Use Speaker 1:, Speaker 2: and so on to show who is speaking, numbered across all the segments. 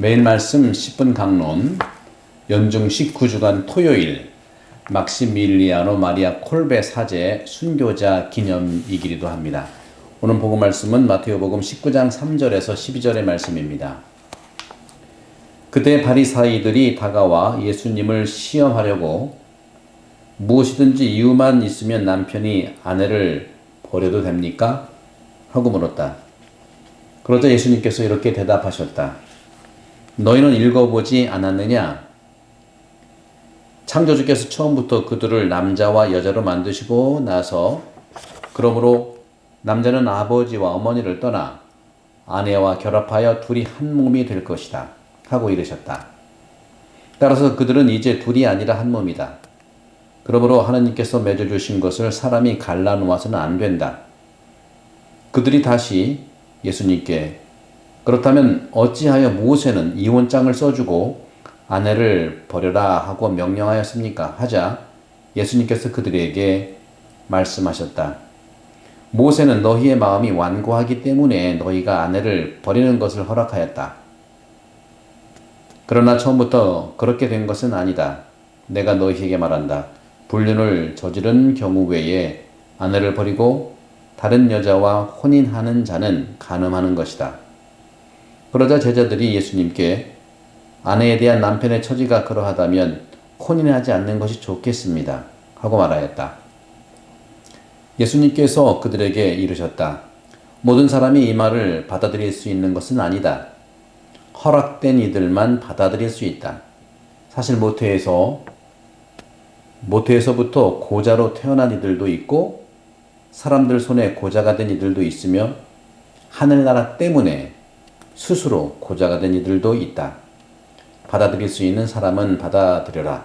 Speaker 1: 매일 말씀 10분 강론 연중 19주간 토요일 막시밀리아노 마리아 콜베 사제 순교자 기념이기도 합니다. 오늘 복음 말씀은 마테오복음 19장 3절에서 12절의 말씀입니다. 그때 바리사이들이 다가와 예수님을 시험하려고 무엇이든지 이유만 있으면 남편이 아내를 버려도 됩니까? 하고 물었다. 그러자 예수님께서 이렇게 대답하셨다. 너희는 읽어보지 않았느냐? 창조주께서 처음부터 그들을 남자와 여자로 만드시고 나서 그러므로 남자는 아버지와 어머니를 떠나 아내와 결합하여 둘이 한 몸이 될 것이다. 하고 이르셨다. 따라서 그들은 이제 둘이 아니라 한 몸이다. 그러므로 하나님께서 맺어주신 것을 사람이 갈라놓아서는 안 된다. 그들이 다시 예수님께 그렇다면 어찌하여 모세는 이혼장을 써주고 아내를 버려라 하고 명령하였습니까? 하자 예수님께서 그들에게 말씀하셨다. 모세는 너희의 마음이 완고하기 때문에 너희가 아내를 버리는 것을 허락하였다. 그러나 처음부터 그렇게 된 것은 아니다. 내가 너희에게 말한다. 불륜을 저지른 경우 외에 아내를 버리고 다른 여자와 혼인하는 자는 간음하는 것이다. 그러자 제자들이 예수님께 아내에 대한 남편의 처지가 그러하다면 혼인하지 않는 것이 좋겠습니다. 하고 말하였다. 예수님께서 그들에게 이르셨다. 모든 사람이 이 말을 받아들일 수 있는 것은 아니다. 허락된 이들만 받아들일 수 있다. 사실 모태에서 모태에서부터 고자로 태어난 이들도 있고 사람들 손에 고자가 된 이들도 있으며 하늘나라 때문에 스스로 고자가 된 이들도 있다. 받아들일 수 있는 사람은 받아들여라.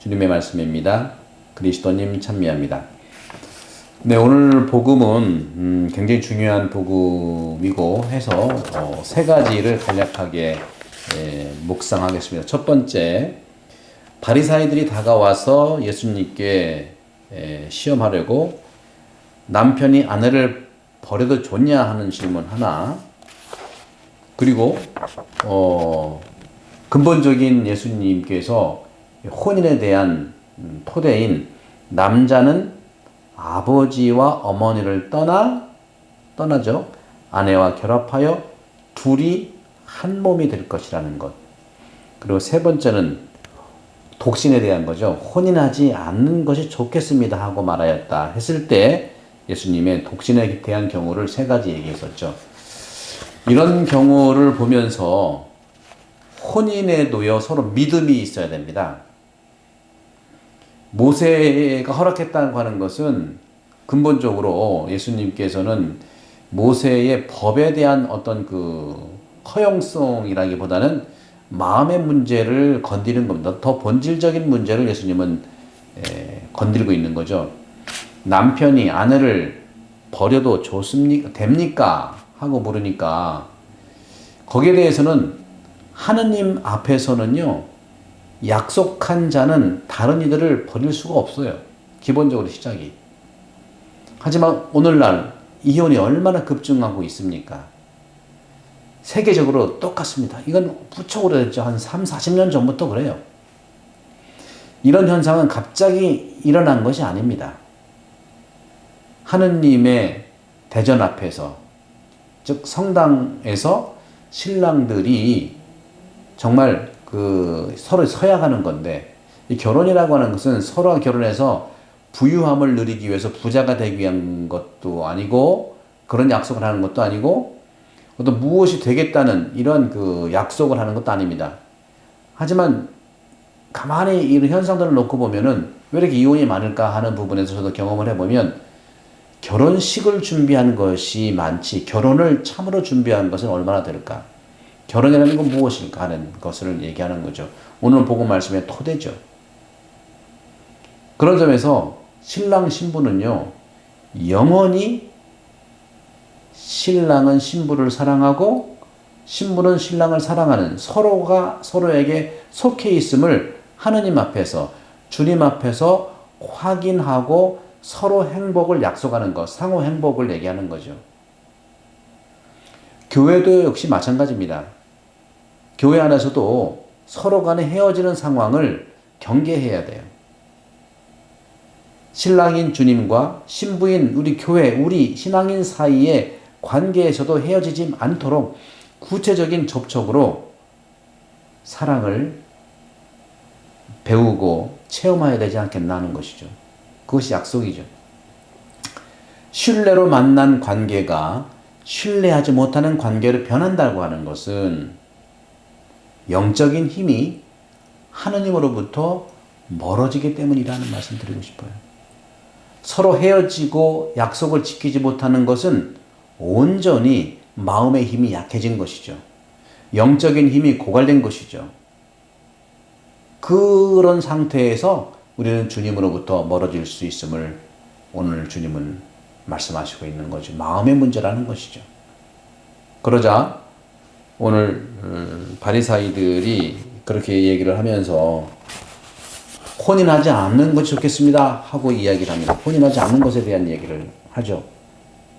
Speaker 1: 주님의 말씀입니다. 그리스도님 찬미합니다. 네, 오늘 복음은 음, 굉장히 중요한 복음이고 해서 어, 세 가지를 간략하게 예, 묵상하겠습니다. 첫 번째, 바리사이들이 다가와서 예수님께 예, 시험하려고 남편이 아내를 버려도 좋냐 하는 질문 하나. 그리고 어, 근본적인 예수님께서 혼인에 대한 음, 토대인 남자는 아버지와 어머니를 떠나 떠나죠. 아내와 결합하여 둘이 한 몸이 될 것이라는 것. 그리고 세 번째는 독신에 대한 거죠. 혼인하지 않는 것이 좋겠습니다 하고 말하였다 했을 때 예수님의 독신에 대한 경우를 세 가지 얘기했었죠. 이런 경우를 보면서 혼인에 놓여 서로 믿음이 있어야 됩니다. 모세가 허락했다고 하는 것은 근본적으로 예수님께서는 모세의 법에 대한 어떤 그 허용성이라기보다는 마음의 문제를 건드리는 겁니다. 더 본질적인 문제를 예수님은 건드리고 있는 거죠. 남편이 아내를 버려도 좋습니까? 됩니까? 하고 물으니까 거기에 대해서는 하느님 앞에서는요, 약속한 자는 다른 이들을 버릴 수가 없어요. 기본적으로 시작이. 하지만 오늘날 이혼이 얼마나 급증하고 있습니까? 세계적으로 똑같습니다. 이건 부쩍 오래됐죠. 한 3, 40년 전부터 그래요. 이런 현상은 갑자기 일어난 것이 아닙니다. 하느님의 대전 앞에서, 즉 성당에서 신랑들이 정말 그 서로 서약하는 건데 이 결혼이라고 하는 것은 서로가 결혼해서 부유함을 누리기 위해서 부자가 되기 위한 것도 아니고 그런 약속을 하는 것도 아니고 어떤 무엇이 되겠다는 이런 그 약속을 하는 것도 아닙니다. 하지만 가만히 이런 현상들을 놓고 보면은 왜 이렇게 이혼이 많을까 하는 부분에서 저도 경험을 해보면 결혼식을 준비하는 것이 많지 결혼을 참으로 준비하는 것은 얼마나 될까? 결혼이라는 건 무엇일까 하는 것을 얘기하는 거죠. 오늘 복음 말씀의 토대죠. 그런 점에서 신랑 신부는요, 영원히 신랑은 신부를 사랑하고 신부는 신랑을 사랑하는 서로가 서로에게 속해 있음을 하느님 앞에서 주님 앞에서 확인하고 서로 행복을 약속하는 것, 상호 행복을 얘기하는 거죠. 교회도 역시 마찬가지입니다. 교회 안에서도 서로 간에 헤어지는 상황을 경계해야 돼요. 신랑인 주님과 신부인 우리 교회, 우리 신앙인 사이의 관계에서도 헤어지지 않도록 구체적인 접촉으로 사랑을 배우고 체험해야 되지 않겠나 하는 것이죠. 그것이 약속이죠. 신뢰로 만난 관계가 신뢰하지 못하는 관계로 변한다고 하는 것은 영적인 힘이 하느님으로부터 멀어지기 때문이라는 말씀 드리고 싶어요. 서로 헤어지고 약속을 지키지 못하는 것은 온전히 마음의 힘이 약해진 것이죠. 영적인 힘이 고갈된 것이죠. 그런 상태에서 우리는 주님으로부터 멀어질 수 있음을 오늘 주님은 말씀하시고 있는 거죠. 마음의 문제라는 것이죠. 그러자 오늘 음, 바리사이들이 그렇게 얘기를 하면서 혼인하지 않는 것이 좋겠습니다 하고 이야기를 합니다. 혼인하지 않는 것에 대한 얘기를 하죠.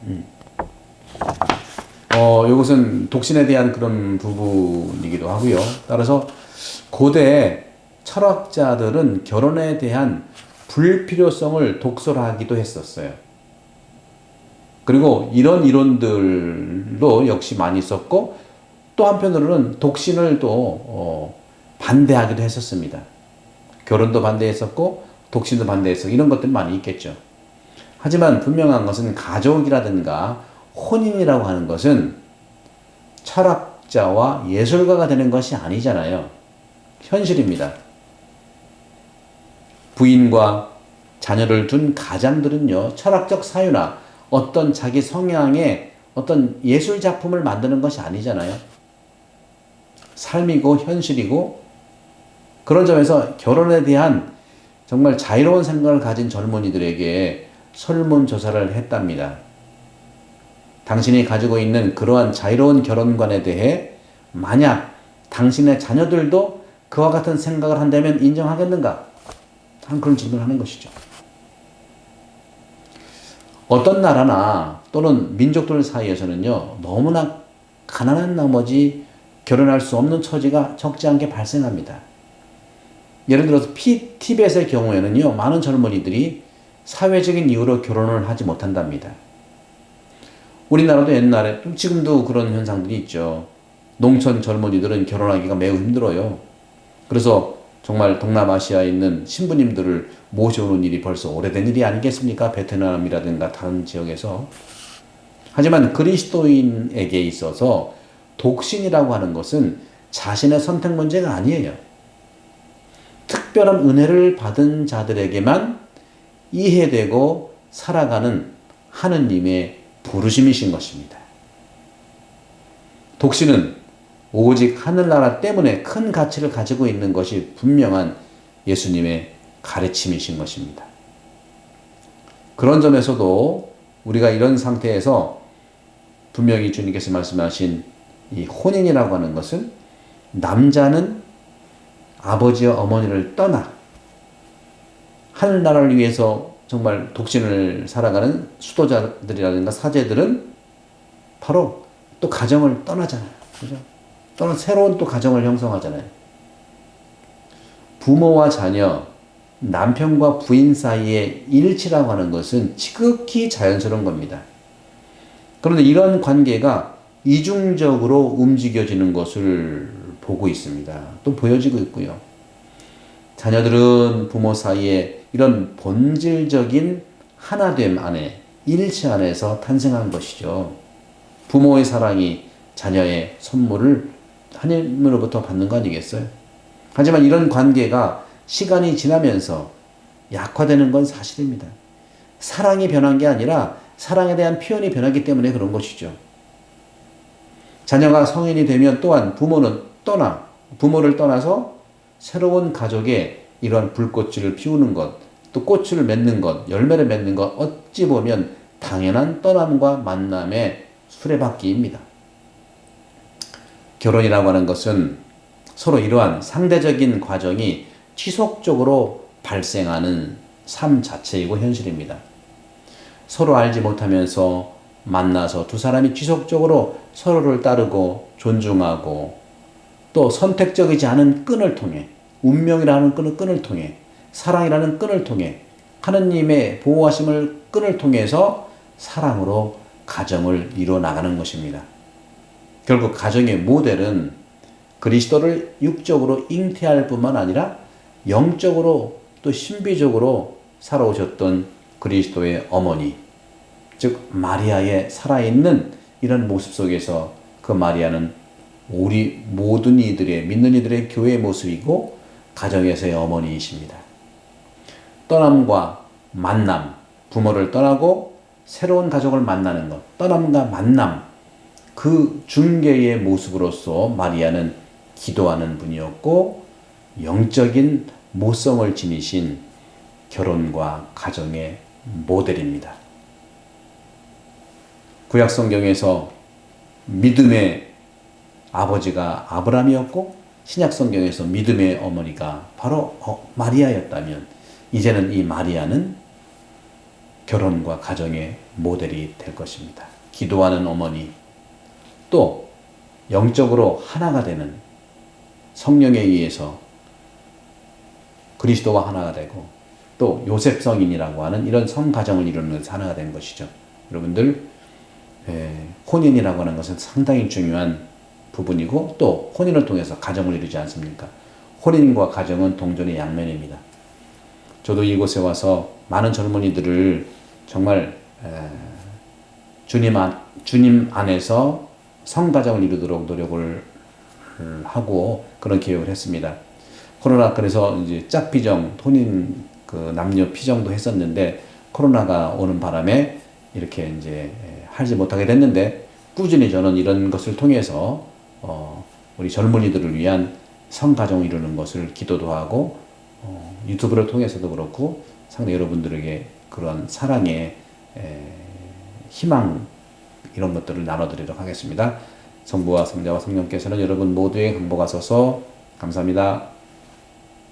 Speaker 1: 음. 어, 이것은 독신에 대한 그런 부분이기도 하고요. 따라서 고대 철학자들은 결혼에 대한 불필요성을 독설하기도 했었어요. 그리고 이런 이론들도 역시 많이 있었고 또 한편으로는 독신을 또 어, 반대하기도 했었습니다. 결혼도 반대했었고 독신도 반대했었고 이런 것들 많이 있겠죠. 하지만 분명한 것은 가족이라든가 혼인이라고 하는 것은 철학자와 예술가가 되는 것이 아니잖아요. 현실입니다. 부인과 자녀를 둔 가장들은요, 철학적 사유나 어떤 자기 성향의 어떤 예술 작품을 만드는 것이 아니잖아요. 삶이고 현실이고 그런 점에서 결혼에 대한 정말 자유로운 생각을 가진 젊은이들에게 설문조사를 했답니다. 당신이 가지고 있는 그러한 자유로운 결혼관에 대해 만약 당신의 자녀들도 그와 같은 생각을 한다면 인정하겠는가? 한 그런 질문을 하는 것이죠. 어떤 나라나 또는 민족들 사이에서는요, 너무나 가난한 나머지 결혼할 수 없는 처지가 적지 않게 발생합니다. 예를 들어서 피, 티벳의 경우에는요, 많은 젊은이들이 사회적인 이유로 결혼을 하지 못한답니다. 우리나라도 옛날에, 지금도 그런 현상들이 있죠. 농촌 젊은이들은 결혼하기가 매우 힘들어요. 그래서 정말 동남아시아에 있는 신부님들을 모셔오는 일이 벌써 오래된 일이 아니겠습니까? 베트남이라든가 다른 지역에서. 하지만 그리스도인에게 있어서 독신이라고 하는 것은 자신의 선택 문제가 아니에요. 특별한 은혜를 받은 자들에게만 이해되고 살아가는 하느님의 부르심이신 것입니다. 독신은 오직 하늘나라 때문에 큰 가치를 가지고 있는 것이 분명한 예수님의 가르침이신 것입니다. 그런 점에서도 우리가 이런 상태에서 분명히 주님께서 말씀하신 이 혼인이라고 하는 것은 남자는 아버지와 어머니를 떠나 하늘나라를 위해서 정말 독신을 살아가는 수도자들이라든가 사제들은 바로 또 가정을 떠나잖아요. 그죠? 또는 새로운 또 가정을 형성하잖아요. 부모와 자녀, 남편과 부인 사이의 일치라고 하는 것은 지극히 자연스러운 겁니다. 그런데 이런 관계가 이중적으로 움직여지는 것을 보고 있습니다. 또 보여지고 있고요. 자녀들은 부모 사이에 이런 본질적인 하나됨 안에, 일치 안에서 탄생한 것이죠. 부모의 사랑이 자녀의 선물을 하나님으로부터 받는 거 아니겠어요? 하지만 이런 관계가 시간이 지나면서 약화되는 건 사실입니다. 사랑이 변한 게 아니라 사랑에 대한 표현이 변하기 때문에 그런 것이죠. 자녀가 성인이 되면 또한 부모는 떠나, 부모를 떠나서 새로운 가족에 이러한 불꽃을 피우는 것, 또 꽃을 맺는 것, 열매를 맺는 것, 어찌 보면 당연한 떠남과 만남의 수레바퀴입니다. 결혼이라고 하는 것은 서로 이러한 상대적인 과정이 지속적으로 발생하는 삶 자체이고 현실입니다. 서로 알지 못하면서 만나서 두 사람이 지속적으로 서로를 따르고 존중하고 또 선택적이지 않은 끈을 통해 운명이라는 끈을, 끈을 통해 사랑이라는 끈을 통해 하느님의 보호하심을 끈을 통해서 사랑으로 가정을 이루어 나가는 것입니다. 결국 가정의 모델은 그리스도를 육적으로 잉태할 뿐만 아니라 영적으로 또 신비적으로 살아오셨던 그리스도의 어머니, 즉 마리아의 살아있는 이런 모습 속에서 그 마리아는 우리 모든 이들의 믿는 이들의 교회의 모습이고 가정에서의 어머니이십니다. 떠남과 만남, 부모를 떠나고 새로운 가족을 만나는 것, 떠남과 만남, 그 중개의 모습으로서 마리아는 기도하는 분이었고 영적인 모성을 지니신 결혼과 가정의 모델입니다. 구약 성경에서 믿음의 아버지가 아브라함이었고 신약 성경에서 믿음의 어머니가 바로 어, 마리아였다면 이제는 이 마리아는 결혼과 가정의 모델이 될 것입니다. 기도하는 어머니 또 영적으로 하나가 되는 성령에 의해서 그리스도와 하나가 되고 또 요셉 성인이라고 하는 이런 성가정을 이루는 것에서 하나가 된 것이죠. 여러분들 에, 혼인이라고 하는 것은 상당히 중요한 부분이고 또 혼인을 통해서 가정을 이루지 않습니까? 혼인과 가정은 동전의 양면입니다. 저도 이곳에 와서 많은 젊은이들을 정말 에, 주님 안 주님 안에서 성가정을 이루도록 노력을 하고 그런 기획을 했습니다. 코로나 그래서 이제 짝피정, 혼인 그 남녀 피정도 했었는데 코로나가 오는 바람에 이렇게 이제 하지 못하게 됐는데 꾸준히 저는 이런 것을 통해서 어 우리 젊은이들을 위한 성가정을 이루는 것을 기도도 하고 어 유튜브를 통해서도 그렇고 상당히 여러분들에게 그런 사랑의 에 희망 이런 것들을 나눠드리도록 하겠습니다. 성부와 성자와 성령께서는 여러분 모두의 행복하소서 감사합니다.